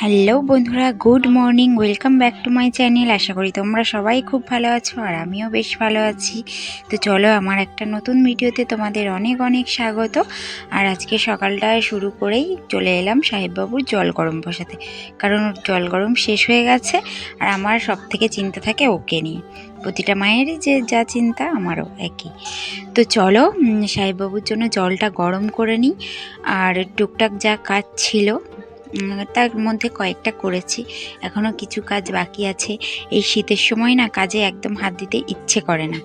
Hello বন্ধুরা good morning welcome back to my channel আশা করি তোমরা সবাই খুব ভালো আছো, আর আমিও বেশ ভালো আছি। তো চলো, আমার একটা নতুন ভিডিওতে তোমাদের অনেক অনেক স্বাগত। আর আজকে সকালটায় শুরু করেই চলে এলাম সাহেববাবুর জল গরম বসাতে। কারণ ওর জল গরম শেষ হয়ে গেছে, আর আমার সব থেকে চিন্তা থাকে ওকে নিয়ে। প্রতিটা মায়েরই যে যা চিন্তা, আমারও একই। তো চলো সাহেববাবুর জন্য জলটা গরম করে নিই। আর টুকটাক যা কাজ ছিল তার মধ্যে কয়েকটা করেছি। এখনও কিছু কাজ বাকি আছে। এই শীতের সময় না কাজে একদম হাত দিতে ইচ্ছে করে না।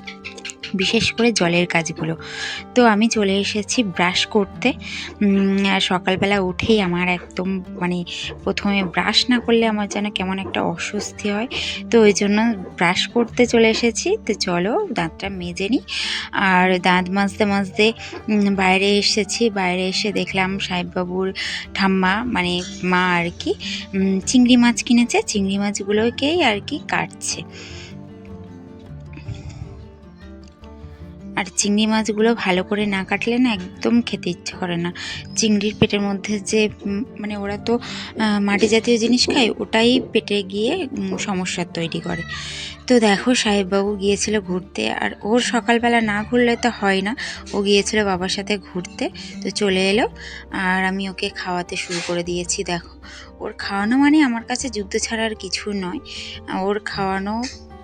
বিশেষ করে জলের কাজগুলো। তো আমি চলে এসেছি ব্রাশ করতে। সকালবেলা উঠেই আমার একদম মানে প্রথমে ব্রাশ না করলে আমার যেন কেমন একটা অস্বস্তি হয়। তো ওই জন্য ব্রাশ করতে চলে এসেছি। তো চলো দাঁতটা মেজে নিই। আর দাঁত মাজতে মাজতে বাইরে এসেছি। বাইরে এসে দেখলাম সাহেববাবুর ঠাম্মা মানে মা আর কি চিংড়ি মাছ কিনেছে। চিংড়ি মাছগুলোকেই আর কি কাটছে। আর চিংড়ি মাছগুলো ভালো করে না কাটলে না একদম খেতে ইচ্ছে করে না। চিংড়ির পেটের মধ্যে যে মানে ওরা তো মাটি জাতীয় জিনিস খায় ওটাই পেটে গিয়ে উম, সমস্যার তৈরি করে। তো দেখো সাহেববাবু গিয়েছিল ঘুরতে আর ওর সকালবেলা না ঘুরলে তো হয় না। ও গিয়েছিল বাবার সাথে ঘুরতে তো চলে এলো আর আমি ওকে খাওয়াতে শুরু করে দিয়েছি দেখো। ওর খাওয়ানো মানে আমার কাছে যুদ্ধ ছাড়া আর কিছু নয়। ওর খাওয়ানো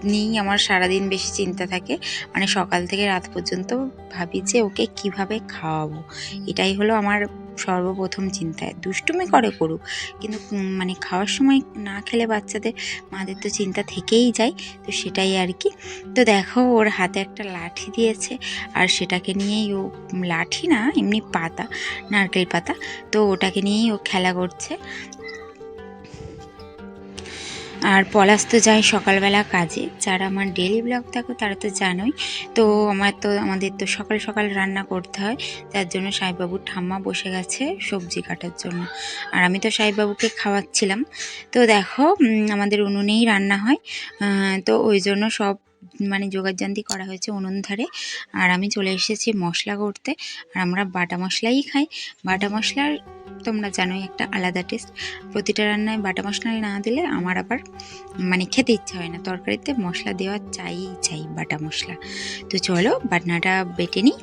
নিয়েই আমার সারাদিন বেশি চিন্তা থাকে। মানে সকাল থেকে রাত পর্যন্ত ভাবি যে ওকে কীভাবে খাওয়াবো। এটাই হলো আমার সর্বপ্রথম চিন্তায় দুষ্টুমি করে করুক, কিন্তু মানে খাওয়ার সময় না খেলে বাচ্চাদের, মাদের তো চিন্তা থেকেই যায়। তো সেটাই আর কি। তো দেখো, ওর হাতে একটা লাঠি দিয়েছে, আর সেটাকে নিয়েই ও লাঠি না, এমনি পাতা, নারকেল পাতা, তো ওটাকে নিয়েই ও খেলা করছে। আর পলাশ তো যায় সকালবেলা কাজে। যারা আমার ডেলি ব্লগ থাকো তারা তো জানোই। তো আমার তো, আমাদের তো সকাল সকাল রান্না করতে হয়। তার জন্য সাহেববাবুর ঠাম্মা বসে গেছে সবজি কাটার জন্য। আর আমি তো সাহেববাবুকে খাওয়াচ্ছিলাম। তো দেখো আমাদের উনুনেই রান্না হয়। তো ওই জন্য সব মানে যোগাযান্তি করা হয়েছে উনুন ধারে আর আমি চলে এসেছি মশলা করতে। আর আমরা বাটা মশলাই খাই। বাটা মশলার তোমরা জানোই একটা আলাদা টেস্ট প্রতিটা রান্নায় বাটা মশলা না দিলে আমার আবার মানে খেতে ইচ্ছা হয় না। তরকারিতে মশলা দেওয়া চাই চাই বাটা মশলা। তো চলো বাটনাটা বেটে নিই।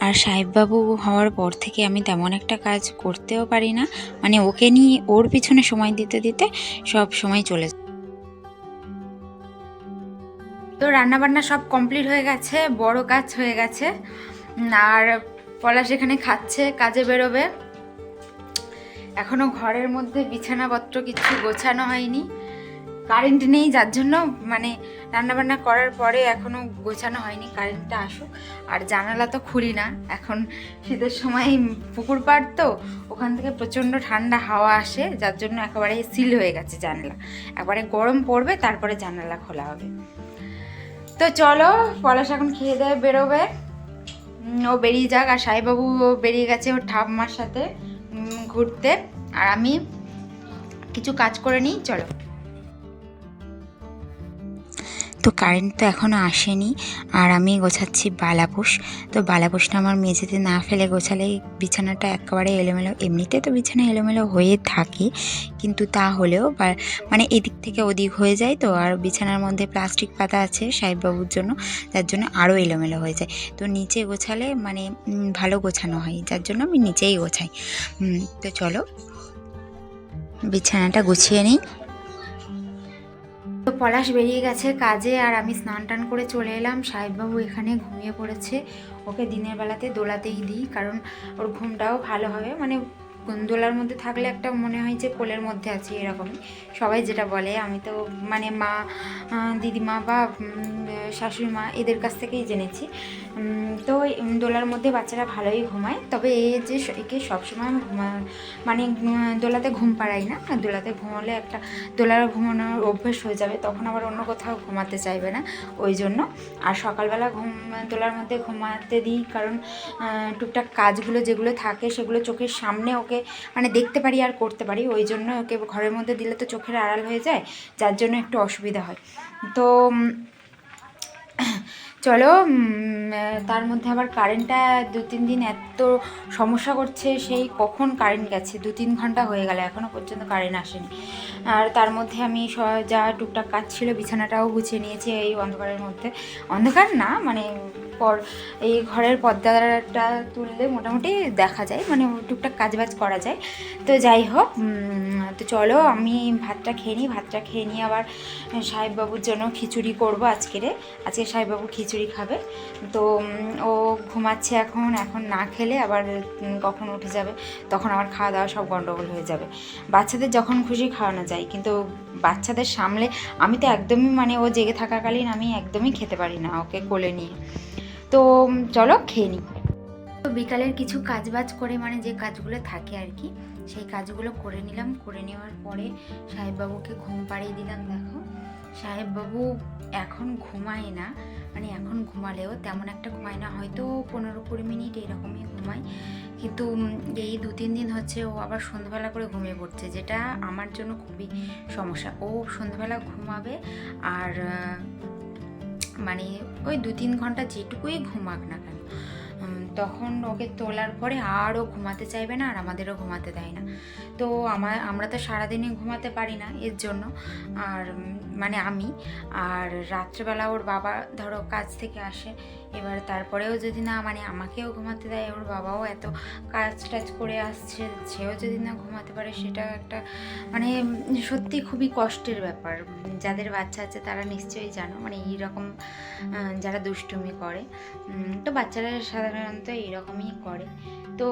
আর সাহেববাবু হওয়ার পর থেকে আমি তেমন একটা কাজ করতেও পারি না। মানে ওকে নিয়ে ওর পিছনে সময় দিতে দিতে সব সময় চলে যায়। তো রান্না বান্না সব কমপ্লিট হয়ে গেছে, বড় কাজ হয়ে গেছে। আর পলাশ এখানে খাচ্ছে, কাজে বেরোবে। এখনও ঘরের মধ্যে বিছানাপত্র কিছু গোছানো হয়নি। কারেন্ট নেই যার জন্য মানে রান্নাবান্না করার পরে এখনও গোছানো হয়নি, কারেন্টটা আসুক। আর জানালা তো খুলি না, এখন শীতের সময় পুকুর পাড় তো, ওখান থেকে প্রচণ্ড ঠান্ডা হাওয়া আসে, যার জন্য একেবারে সিল হয়ে গেছে জানলা। একবারে গরম পড়বে, তারপরে জানালা খোলা হবে। তো চলো, পলাশ এখন খেয়ে দেয়ে বেরোবে। ও বেরিয়ে যাক, আর সাইবাবু বেরিয়ে গেছে ওর ঠাম্মার সাথে ঘুরতে। আর আমি কিছু কাজ করে নিই, চলো। তো কারেন্ট তো এখনও আসেনি, আর আমি গোছাচ্ছি বালাপোষ তো বালাপোষটা আমার মেঝেতে না ফেলে গোছালে বিছানাটা একেবারে এলোমেলো, এমনিতে তো বিছানা এলোমেলো হয়ে থাকে, কিন্তু তা হলেও মানে এদিক থেকে ওদিক হয়ে যায় তো, আর বিছানার মধ্যে প্লাস্টিক পাতা আছে সাহেববাবুর জন্য তার জন্য আরও এলোমেলো হয়ে যায়। তো নিচে গোছালে মানে ভালো গোছানো হয়, যার জন্য আমি নিচেই গোছাই। তো চলো, বিছানাটা গুছিয়ে নিই। পলাশ বেরিয়ে গেছে কাজে আর আমি স্নান টান করে চলে এলাম। সাহেববাবু এখানে ঘুমিয়ে পড়েছে। ওকে দিনের বেলাতে দোলাতেই দিই, কারণ ওর ঘুমটাও ভালো হবে। মানে দোলার মধ্যে থাকলে একটা মনে হয় যে কোলের মধ্যে আছি এরকমই। সবাই যেটা বলে, আমি তো মানে মা দিদিমা বা শাশুড়ি মা এদের কাছ থেকেই জেনেছি। তো দোলার মধ্যে বাচ্চারা ভালোই ঘুমায়। তবে এ যে একে সবসময় মানে দোলাতে ঘুম পাড়াই না। দোলাতে ঘুমালে একটা, দোলার ঘুমানোর অভ্যেস হয়ে যাবে, তখন আবার অন্য কোথাও ঘুমাতে চাইবে না। ওই জন্য। আর সকালবেলা ঘুম, দোলার মধ্যে ঘুমাতে দিই, কারণ টুকটাক কাজগুলো যেগুলো থাকে, সেগুলো চোখের সামনে ওকে মানে দেখতে পারি আর করতে পারি। ওই জন্য ওকে ঘরের মধ্যে দিলে তো চোখের আড়াল হয়ে যায়, যার জন্য একটু অসুবিধা হয়। তো চলো তার মধ্যে আবার কারেন্টটা দু তিন দিন এত সমস্যা করছে, সেই কখন কারেন্ট গেছে? দু তিন ঘণ্টা হয়ে গেল এখনও পর্যন্ত কারেন্ট আসেনি। আর তার মধ্যে আমি যা টুকটাক কাজ ছিল, বিছানাটাও গুছিয়ে নিয়েছি এই অন্ধকারের মধ্যে। অন্ধকার না মানে পর এই ঘরের পর্দাটা তুললে মোটামুটি দেখা যায় মানে টুকটাক কাজবাজ করা যায়। তো যাই হোক তো চলো আমি ভাতটা খেয়ে নিই, ভাতটা খেয়ে নিয়ে আবার সাহেববাবুর জন্য খিচুড়ি করব আজকেরে আজকে সাহেববাবু খিচুড়ি খাবে। তো ও ঘুমাচ্ছে এখন এখন না খেলে আবার কখন উঠে যাবে, তখন আবার খাওয়া দাওয়া সব গন্ডগোল হয়ে যাবে। বাচ্চাদের যখন খুশি খাওয়ানো যায়, কিন্তু বাচ্চাদের সামলে আমি তো একদমই মানে ও জেগে থাকাকালীন আমি একদমই খেতে পারি না ওকে কোলে নিয়ে। তো চলো খেয়ে নিই। তো বিকালের কিছু কাজবাজ করে মানে যে কাজগুলো থাকে আর কি, সেই কাজগুলো করে নিলাম। করে নেওয়ার পরে সাহেববাবুকে ঘুম পাড়িয়ে দিলাম, দেখো। সাহেববাবু এখন ঘুমায় না মানে এখন ঘুমালেও তেমন একটা ঘুমায় না, হয়তো পনেরো কুড়ি মিনিট এরকমই ঘুমায়। কিন্তু এই দু তিন দিন হচ্ছে ও আবার সন্ধ্যাবেলা করে ঘুমিয়ে পড়ছে, যেটা আমার জন্য খুবই সমস্যা। ও সন্ধ্যাবেলা ঘুমাবে আর মানে ওই দু তিন ঘণ্টা যেটুকুই ঘুমাক না কেন তখন ওকে তোলার পরে আরও ঘুমাতে চাইবে না আর আমাদেরও ঘুমাতে দেয় না। তো আমার আমরা তো সারাদিনই ঘুমাতে পারি না এর জন্য। আর মানে আমি। আর রাত্রেবেলা ওর বাবা ধরো কাজ থেকে আসে, এবার তারপরেও যদি না মানে আমাকেও ঘুমাতে দেয়, ওর বাবাও এত কাজ টাজ করে আসছে, সেও যদি না ঘুমাতে পারে সেটা একটা মানে সত্যি খুবই কষ্টের ব্যাপার। যাদের বাচ্চা আছে তারা নিশ্চয়ই জানো মানে এইরকম যারা দুষ্টুমি করে তো বাচ্চারা সাধারণত এইরকমই করে। তো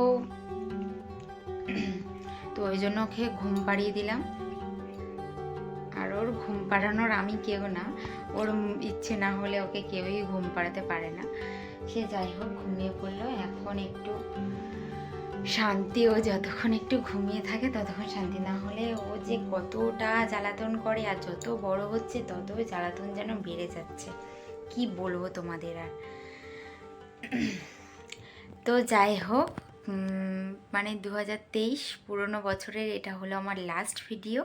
তো ওই জন্য ওকে ঘুম পাড়িয়ে দিলাম। ঘুম পাড়ানোর আমি কেউ না। ওর ইচ্ছে না হলে ওকে কেউই ঘুম পাড়াতে পারে না। সে যাই হোক, ঘুমিয়ে পড়ল। এখন একটু শান্তি ও যতক্ষণ একটু ঘুমিয়ে থাকে, ততক্ষণ শান্তি। না হলে ও যে কতটা জ্বালাতন করে আর যত বড় হচ্ছে, তত জ্বালাতন যেন বেড়ে যাচ্ছে। কি বলব তোমাদের আর? তো যাই হোক মানে দু হাজার তেইশ পুরোনো বছরের এটা হলো আমার লাস্ট ভিডিও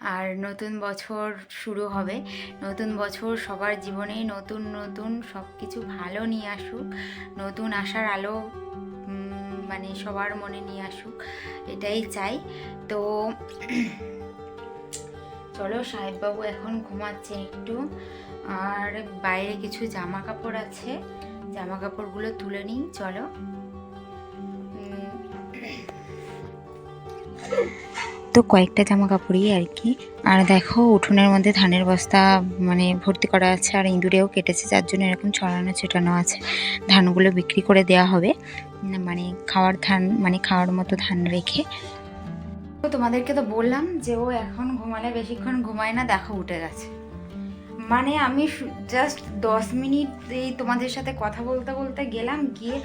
আর নতুন বছর শুরু হবে। নতুন বছর সবার জীবনে নতুন নতুন সব কিছু ভালো নিয়ে আসুক। নতুন আশার আলো মানে সবার মনে নিয়ে আসুক। এটাই চাই। তো চলো সাহেববাবু এখন ঘুমাচ্ছে একটু। আর বাইরে কিছু জামা কাপড় আছে। জামা কাপড়গুলো তুলে নিই, চলো। তো কয়েকটা জামা কাপড়ই আর কি। আর দেখো, উঠোনের মধ্যে ধানের বস্তা মানে ভর্তি করা আছে, আর ইঁদুরেও কেটেছে, যার জন্য এরকম ছড়ানো ছেটানো আছে। ধানগুলো বিক্রি করে দেওয়া হবে। মানে খাওয়ার ধান মানে খাওয়ার মতো ধান রেখে। তো তোমাদেরকে তো বললাম যে ও এখন ঘুমালে, বেশিক্ষণ ঘুমায় না, দেখো উঠে গেছে। মানে আমি জাস্ট দশ মিনিট এই তোমাদের সাথে কথা বলতে বলতে গেলাম, গিয়ে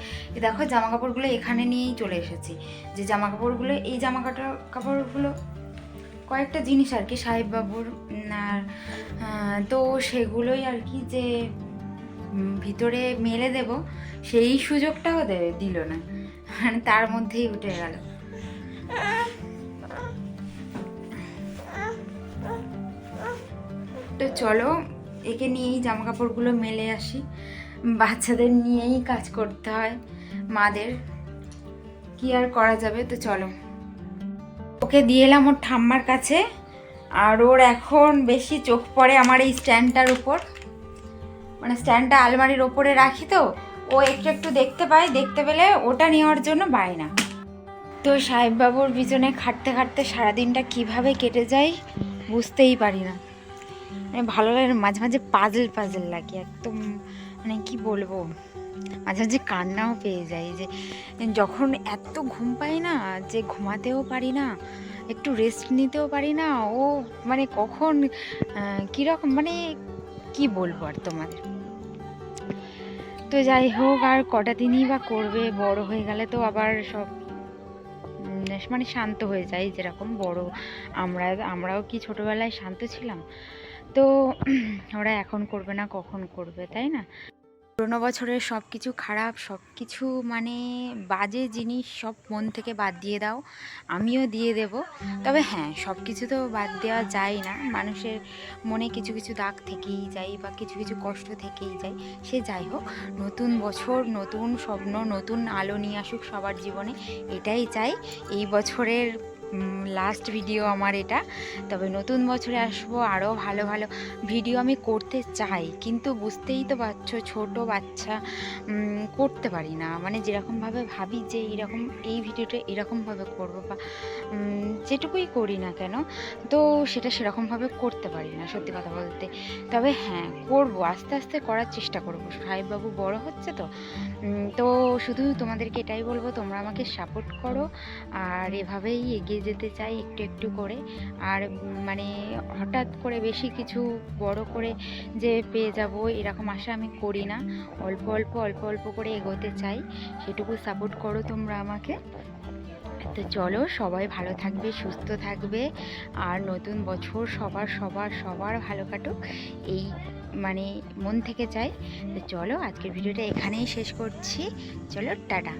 দেখো জামা কাপড়গুলো এখানে নিয়েই চলে এসেছি। যে জামা কাপড়গুলো এই জামা কাপড় কাপড়গুলো কয়েকটা জিনিস আর কি, সাহেববাবুর আর তো সেগুলোই আর কি যে ভিতরে মেলে দেব, সেই সুযোগটাও দেবে দিল না। মানে তার মধ্যেই উঠে গেল। তো চলো, একে নিয়েই জামা কাপড়গুলো মেলে আসি। বাচ্চাদের নিয়েই কাজ করতে হয়, মাদের। কি আর করা যাবে? তো চলো। ওকে দিয়ে এলাম ওর ঠাম্মার কাছে, আর ওর এখন বেশি চোখ পড়ে আমার এই স্ট্যান্ডটার উপর। মানে স্ট্যান্ডটা আলমারির ওপরে রাখি তো, ও একটু একটু দেখতে পায়, দেখতে পেলে ওটা নেওয়ার জন্য বায়না তো সাহেববাবুর পিছনে খাটতে খাটতে সারাদিনটা কীভাবে কেটে যায় বুঝতেই পারি না। মানে ভালো লাগে মাঝে মাঝে পাজল পাজল লাগে, একদম মানে কি বলব? মাঝে মাঝে কান্নাও পেয়ে যাই যে, যখন এত ঘুম পাই না, যে ঘুমাতেও পারি না, একটু রেস্ট নিতেও পারি না, ও মানে কখন কীরকম মানে কি বলব আর তোমাদের? তো যাই হোক, আর কটা দিনই বা করবে, বড় হয়ে গেলে তো আবার সব মানে শান্ত হয়ে যায় যেরকম বড় আমরা আমরাও কি ছোটবেলায় শান্ত ছিলাম? তো ওরা এখন করবে না কখন করবে তাই না? পুরোনো বছরের সব কিছু খারাপ সব কিছু মানে বাজে জিনিস সব মন থেকে বাদ দিয়ে দাও আমিও দিয়ে দেব। তবে হ্যাঁ সব কিছু তো বাদ দেওয়া যায় না মানুষের মনে কিছু কিছু দাগ থেকেই যায় বা কিছু কিছু কষ্ট থেকেই যায় সে যাই হোক নতুন বছর নতুন স্বপ্ন নতুন আলো নিয়ে আসুক সবার জীবনে এটাই চাই। এই বছরের লাস্ট ভিডিও আমার এটা। তবে নতুন বছরে আসব আরও ভালো ভালো ভিডিও আমি করতে চাই। কিন্তু বুঝতেই তো পারছ, ছোট বাচ্চা করতে পারি না। মানে যেরকমভাবে ভাবি যে এরকম, এই ভিডিওটা এরকমভাবে করব বা যেটুকুই করি না কেন, তো সেটা সেরকমভাবে করতে পারি না, সত্যি কথা বলতে। তবে হ্যাঁ করব, আস্তে আস্তে করার চেষ্টা করব। সাহেববাবু বড় হচ্ছে তো। তো শুধু তোমাদেরকে এটাই বলব, তোমরা আমাকে সাপোর্ট করো। আর এভাবেই এগিয়ে যেতে চাই একটু একটু করে। আর মানে হঠাৎ করে বেশি কিছু বড় করে যে পেয়ে যাব এরকম আশা আমি করি না। অল্প অল্প অল্প অল্প করে এগোতে চাই। সেটুকু সাপোর্ট করো তোমরা আমাকে। তো চলো, সবাই ভালো থাকবে, সুস্থ থাকবে। আর নতুন বছর সবার সবার সবার ভালো কাটুক। এই মানে মন থেকে চাই। তো চলো, আজকের ভিডিওটা এখানেই শেষ করছি। চলো, টাটা।